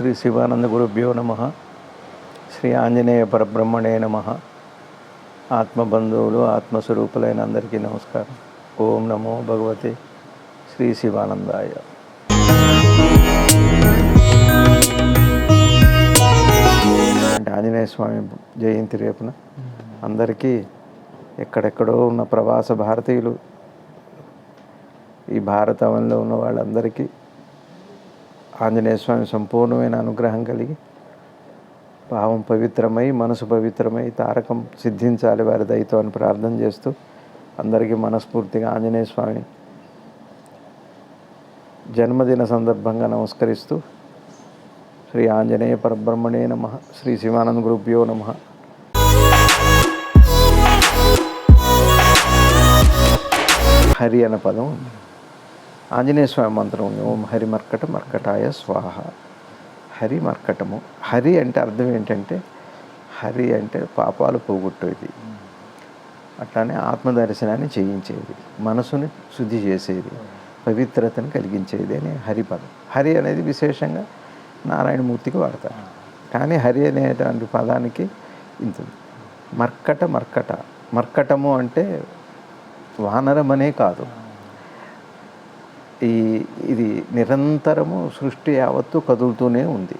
శ్రీ శివానంద గురుభ్యో నమ. శ్రీ ఆంజనేయ పరబ్రహ్మణే నమ. ఆత్మబంధువులు ఆత్మస్వరూపులైన అందరికీ నమస్కారం. ఓం నమో భగవతే శ్రీ శివానందాయ. అంటే ఆంజనేయ స్వామి జయంతి రేపున అందరికీ ఎక్కడెక్కడో ఉన్న ప్రవాస భారతీయులు ఈ భారతవంలో ఉన్న వాళ్ళందరికీ ఆంజనేయ స్వామి సంపూర్ణమైన అనుగ్రహం కలిగి భావం పవిత్రమై మనసు పవిత్రమై తారకం సిద్ధించాలి వారి దయతో అని ప్రార్థన చేస్తూ అందరికీ మనస్ఫూర్తిగా ఆంజనేయ స్వామి జన్మదిన సందర్భంగా నమస్కరిస్తూ శ్రీ ఆంజనేయ పరబ్రహ్మణే నమ శ్రీ శివానంద గురుభ్యో నమ. హరి అనే పదం. ఆంజనేయ స్వామి మంత్రం ఉంది ఓం హరి మర్కట మర్కటాయ స్వాహ. హరి మర్కటము. హరి అంటే అర్థం ఏంటంటే హరి అంటే పాపాలు పోగొట్టేది. అట్లానే ఆత్మదర్శనాన్ని చేయించేది. మనసుని శుద్ధి చేసేది. పవిత్రతను కలిగించేది అని హరిపదం హరి అనేది విశేషంగా నారాయణమూర్తికి వాడతారు. కానీ హరి అనేటువంటి పదానికి ఇంత మర్కట మర్కట. మర్కటము అంటే వానరమనే కాదు. ఈ ఇది నిరంతరము సృష్టి యావత్తు కదులుతూనే ఉంది.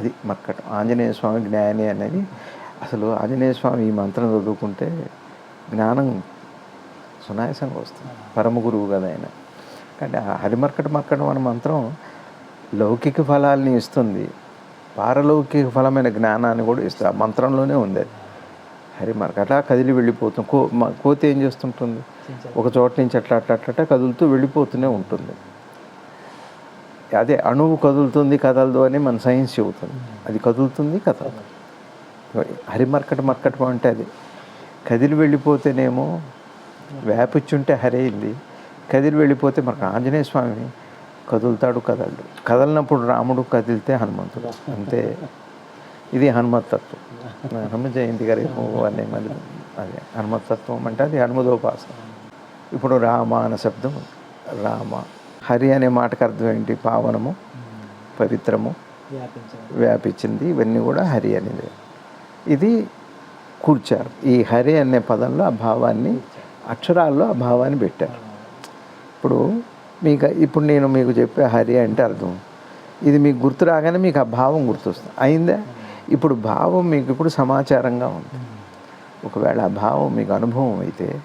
అది మక్కటం. ఆంజనేయ స్వామి జ్ఞాని అనేది అసలు ఆంజనేయ స్వామి ఈ మంత్రం చదువుకుంటే జ్ఞానం సునాయాసంగా వస్తుంది. పరమ గురువు కదా ఆయన. కానీ హరిమర్కట మర్కటం అనే మంత్రం లౌకిక ఫలాల్ని ఇస్తుంది. పారలౌకిక ఫలమైన జ్ఞానాన్ని కూడా ఇస్తుంది. ఆ మంత్రంలోనే ఉంది అది. హరిమర్క అట్లా కదిలి వెళ్ళిపోతుంది కో మ- కోతి ఏం చేస్తుంటుంది? ఒక చోట నుంచి అట్లా అట్లా అట్లా కదులుతూ వెళ్ళిపోతూనే ఉంటుంది. అదే అణువు కదులుతుంది కదలదు అని మన సైన్స్ చెబుతుంది. అది కదులుతుంది కదలదు. హరిమర్కట మర్కటం అంటే అది. కదిలి వెళ్ళిపోతేనేమో వ్యాపించుంటే హరైంది కదిలి వెళ్ళిపోతే మనకు ఆంజనేయ స్వామి కదులుతాడు కదలడు. కదలినప్పుడు రాముడు కదిలితే హనుమంతుడు. అంతే. ఇది హనుమత్తత్వం హనుమ జయంతి గారి అనే మళ్ళీ అదే హనుమత్తత్వం అంటే అది హనుమదోపాసన. ఇప్పుడు రామ అనే శబ్దం. రామ. హరి అనే మాటకు అర్థం ఏంటి? పావనము పవిత్రము వ్యాపించింది. ఇవన్నీ కూడా హరి అనేది. ఇది కూర్చారు. ఈ హరి అనే పదంలో ఆ భావాన్ని అక్షరాల్లో ఆ భావాన్ని పెట్టారు. ఇప్పుడు మీకు ఇప్పుడు నేను మీకు చెప్పే హరి అంటే అర్థం. ఇది మీకు గుర్తు రాగానే మీకు ఆ భావం గుర్తొస్తుంది. అయిందా? ఇప్పుడు భావం మీకు ఇప్పుడు సమాచారంగా ఉంది. ఒకవేళ ఆ భావం మీకు అనుభవం అయితే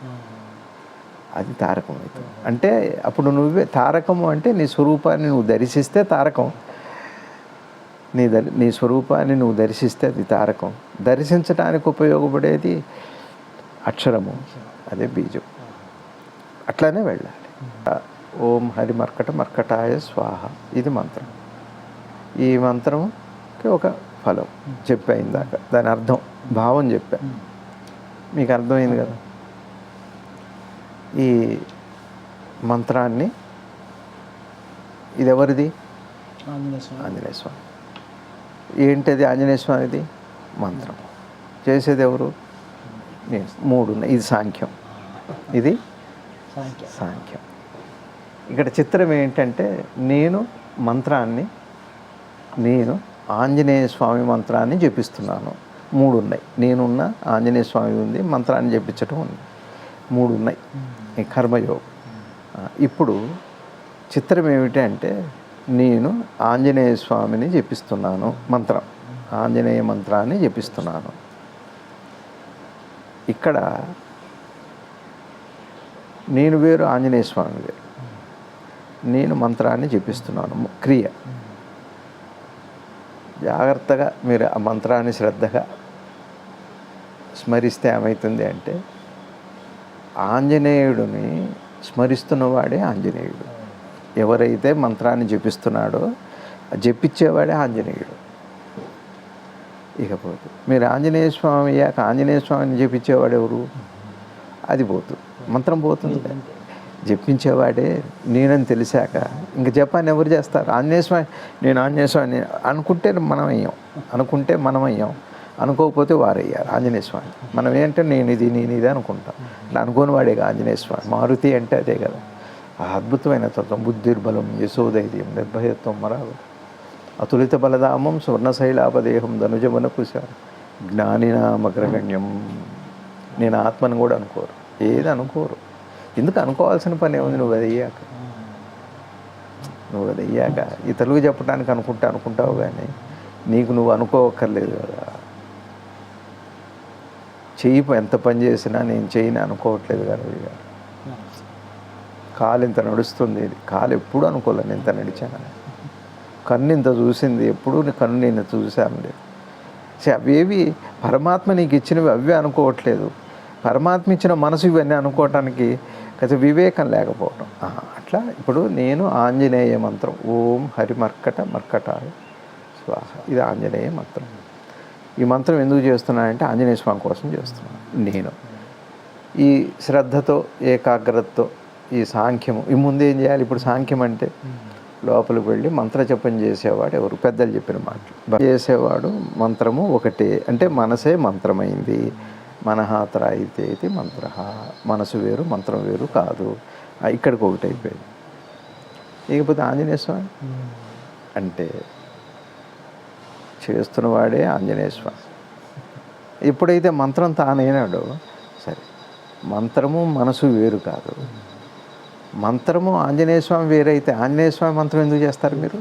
అది తారకం అవుతుంది అంటే అప్పుడు నువ్వే తారకము అంటే నీ స్వరూపాన్ని నువ్వు దర్శిస్తే తారకం. నీ దర్ నీ స్వరూపాన్ని నువ్వు దర్శిస్తే అది తారకం. దర్శించడానికి ఉపయోగపడేది అక్షరము అదే బీజం. అట్లానే వెళ్ళాలి. ఓం హరి మర్కట మర్కటాయ స్వాహ. ఇది మంత్రం. ఈ మంత్రంకి ఒక ఫలం చెప్పా ఇందాక. దాని అర్థం భావం చెప్పా. మీకు అర్థమైంది కదా? ఈ మంత్రాన్ని ఇది ఎవరిది ఆంజనేయ స్వామి. ఏంటది ఆంజనేయ స్వామిది? మంత్రం. చేసేది ఎవరు? మూడు ఇది సాంఖ్యం. ఇది సాంఖ్యం. ఇక్కడ చిత్రం ఏంటంటే నేను మంత్రాన్ని నేను ఆంజనేయ స్వామి మంత్రాన్ని జపిస్తున్నాను. మూడు ఉన్నాయి నేనున్న ఆంజనేయ స్వామి ఉంది మంత్రాన్ని జపించటం ఉంది. మూడు ఉన్నాయి కర్మయోగం. ఇప్పుడు చిత్రం ఏమిటంటే నేను ఆంజనేయ స్వామిని జపిస్తున్నాను మంత్రం. ఆంజనేయ మంత్రాన్ని జపిస్తున్నాను. ఇక్కడ నేను వేరు ఆంజనేయ స్వామి వేరు. నేను మంత్రాన్ని జపిస్తున్నాను క్రియ. జాగ్రత్తగా మీరు ఆ మంత్రాన్ని శ్రద్ధగా స్మరిస్తే ఏమవుతుంది అంటే ఆంజనేయుడిని స్మరిస్తున్నవాడే ఆంజనేయుడు. ఎవరైతే మంత్రాన్ని జపిస్తున్నాడో జపించేవాడే ఆంజనేయుడు. ఇకపోతే మీరు ఆంజనేయ స్వామి అయ్యాక ఆంజనేయ స్వామిని జపించేవాడు ఎవరు? అది పోతుంది మంత్రం పోతుంది జపించేవాడే నేనని తెలిసాక ఇంక జపాన్ని ఎవరు చేస్తారు? ఆంజనేయ స్వామి నేను ఆంజనేయ స్వామి అనుకుంటే మనం అయ్యాం. అనుకుంటే మనం అయ్యాం. అనుకోకపోతే వారయ్యారు ఆంజనేయ స్వామి. మనం ఏంటంటే నేను ఇది నేను ఇది అనుకుంటాం. అట్లా అనుకోని వాడేగా ఆంజనేయ స్వామి. మారుతి అంటే అదే కదా. ఆ అద్భుతమైన తత్వం బుద్ధిర్బలం యశోధైర్యం నిర్భయత్వం మరాలు అతులిత బలధామం స్వర్ణశైలాపదేహం ధనుజమున కుశ జ్ఞానినామగ్రగణ్యం. నేను ఆత్మను కూడా అనుకోరు. ఏది అనుకోరు. ఎందుకు అనుకోవాల్సిన పని ఏముంది నువ్వు అది అయ్యాక నువ్వు అది అయ్యాక ఇతరులకు చెప్పడానికి అనుకుంటా అనుకుంటావు కానీ నీకు నువ్వు అనుకోవక్కర్లేదు కదా. చెయ్యి ఎంత పని చేసినా నేను చేయని అనుకోవట్లేదు కదా గారు. కాలు ఇంత నడుస్తుంది. కాలు ఎప్పుడు అనుకోలేను ఇంత నడిచానని. కన్ను ఇంత చూసింది. ఎప్పుడు నీ కన్ను నేను చూశాను లేదు. సే అవేవి పరమాత్మ నీకు ఇచ్చినవి అవే అనుకోవట్లేదు. పరమాత్మ ఇచ్చిన మనసు ఇవన్నీ అనుకోవటానికి కొంచెం వివేకం లేకపోవటం. అట్లా ఇప్పుడు నేను ఆంజనేయ మంత్రం ఓం హరి మర్కట మర్కటాయ స్వాహ ఇది ఆంజనేయ మంత్రం. ఈ మంత్రం ఎందుకు చేస్తున్నానంటే ఆంజనేయ స్వామి కోసం చేస్తున్నాను నేను. ఈ శ్రద్ధతో ఏకాగ్రతతో ఈ సాంఖ్యము ఈ ముందు ఏం చేయాలి? ఇప్పుడు సాంఖ్యం అంటే లోపలికి వెళ్ళి మంత్ర జపం చేసేవాడు ఎవరు? పెద్దలు చెప్పిన మాటలు. చేసేవాడు మంత్రము ఒకటే అంటే మనసే మంత్రమైంది. మనహాతర అయితే ఇది మంత్ర. మనసు వేరు మంత్రం వేరు కాదు. ఇక్కడికి ఒకటి అయిపోయింది ఇకపోతే ఆంజనేయ స్వామి? అంటే చేస్తున్నవాడే ఆంజనేయ స్వామి. ఎప్పుడైతే మంత్రం తానైనాడో సరే మంత్రము మనసు వేరు కాదు. మంత్రము ఆంజనేయ స్వామి వేరైతే ఆంజనేయ స్వామి మంత్రం ఎందుకు చేస్తారు మీరు?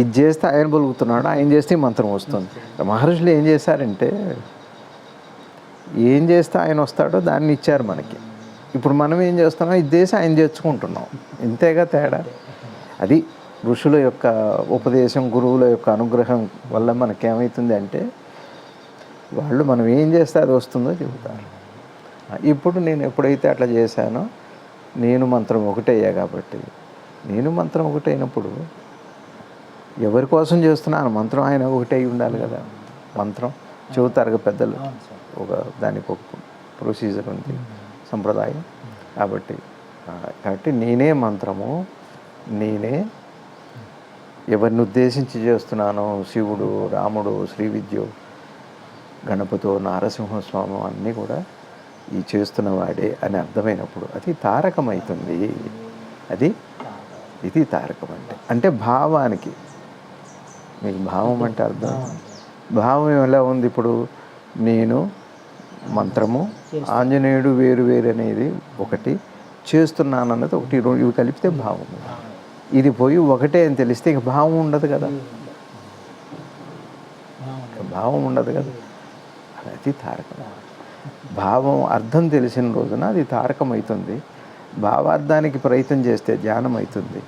ఇది చేస్తే ఆయన పలుకుతున్నాడు ఆయన చేస్తే మంత్రం వస్తుంది. మహర్షులు ఏం చేశారంటే ఏం చేస్తే ఆయన వస్తాడో దాన్ని ఇచ్చారు మనకి. ఇప్పుడు మనం ఏం చేస్తున్నాం ఇది చేసి ఆయన చేర్చుకుంటున్నాం. ఇంతేగా తేడా? అది ఋషుల యొక్క ఉపదేశం గురువుల యొక్క అనుగ్రహం వల్ల మనకేమవుతుంది అంటే వాళ్ళు మనం ఏం చేస్తే అది వస్తుందో చెబుతారు. ఇప్పుడు నేను ఎప్పుడైతే అట్లా చేశానో నేను మంత్రం ఒకటయ్యా కాబట్టి నేను మంత్రం ఒకటైనప్పుడు ఎవరి కోసం చేస్తున్నాను మంత్రం ఆయన ఒకటే ఉండాలి కదా. మంత్రం చెబుతారు పెద్దలు. ఒక దానికి ఒక ప్రొసీజర్ ఉంది. సంప్రదాయం. కాబట్టి కాబట్టి నేనే మంత్రము. నేనే ఎవరిని ఉద్దేశించి చేస్తున్నానో శివుడు రాముడు శ్రీ విద్యు గణపతో నారసింహస్వామి అన్నీ కూడా ఈ చేస్తున్నవాడే అని అర్థమైనప్పుడు అది తారకమవుతుంది అది ఇది తారకం అంటే. అంటే భావానికి. మీకు భావం అంటే అర్థం? భావం ఎలా ఉంది ఇప్పుడు? నేను మంత్రము ఆంజనేయుడు వేరు వేరు అనేది ఒకటి చేస్తున్నాను అన్నది ఒకటి ఇవి కలిపితే భావం. ఇది పోయి ఒకటే అని తెలిస్తే ఇక భావం ఉండదు కదా. భావం ఉండదు కదా. అది తారకం. భావం అర్థం తెలిసిన రోజున అది తారకం అవుతుంది భావార్థానికి ప్రయత్నం చేస్తే ధ్యానం అవుతుంది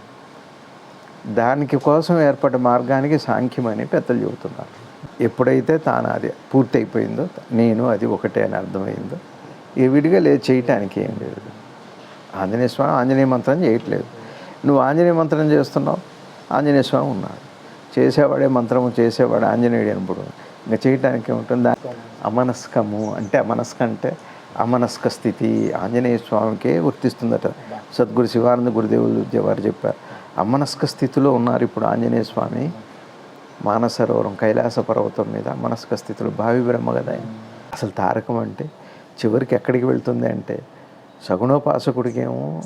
దానికి కోసం ఏర్పడ్డ మార్గానికి సాంఖ్యం అని పెద్దలు చెబుతున్నారు. ఎప్పుడైతే తాను అది పూర్తయిపోయిందో నేను అది ఒకటే అని అర్థమైందో ఏ విడిగా లేదు చేయటానికి ఏం లేదు. ఆంజనేయ స్వామి ఆంజనేయ మంత్రం చేయట్లేదు. నువ్వు ఆంజనేయ మంత్రం చేస్తున్నావు? ఆంజనేయ స్వామి ఉన్నాడు. చేసేవాడే మంత్రము చేసేవాడు ఆంజనేయుడు అన్నప్పుడు ఇంకా చేయటానికి ఏముంటుంది? అమనస్కము అంటే అమనస్క అంటే అమనస్క స్థితి. ఆంజనేయ స్వామికే వర్తిస్తుందట. సద్గురు శివానంద గురుదేవులు వారు చెప్పారు. అమనస్క స్థితిలో ఉన్నారు ఇప్పుడు ఆంజనేయ స్వామి. మానసరోవరం కైలాస పర్వతం మీద మనస్క స్థితులు భావి బ్రహ్మ కదా అసలు తారకం అంటే చివరికి ఎక్కడికి వెళ్తుంది అంటే సగుణోపాసకుడికేమో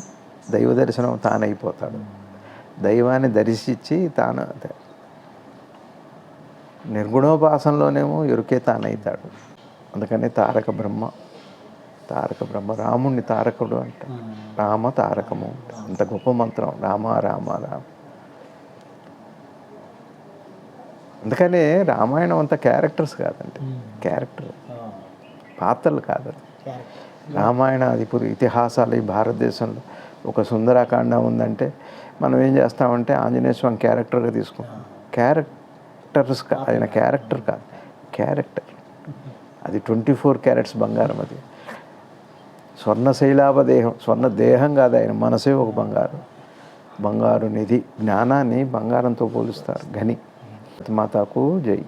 దైవ దర్శనం తానైపోతాడు. దైవాన్ని దర్శించి తాను నిర్గుణోపాసనలోనేమో ఎరుకే తానైతాడు. అందుకని తారక బ్రహ్మ తారక బ్రహ్మ రాముణ్ణి తారకుడు అంట. రామ తారకము అంత గొప్ప మంత్రం. రామ రామ రామ. అందుకనే రామాయణం అంత క్యారెక్టర్స్ కాదండి. క్యారెక్టర్. పాత్రలు కాదు అది రామాయణ అది ఇప్పుడు ఇతిహాసాలు ఈ భారతదేశంలో ఒక సుందరాకాండ ఉందంటే మనం ఏం చేస్తామంటే ఆంజనేయ స్వామి క్యారెక్టర్గా తీసుకుంటాం క్యారెక్టర్స్ కా- ఆయన క్యారెక్టర్ కాదు. క్యారెక్టర్. అది ట్వంటీ ఫోర్ క్యారెట్స్ బంగారం అది. స్వర్ణ శైలాభ దేహం స్వర్ణ దేహం కాదు ఆయన. మనసే ఒక బంగారం. బంగారు నిధి జ్ఞానాన్ని బంగారంతో పోలుస్తారు. గని మాతాకు జై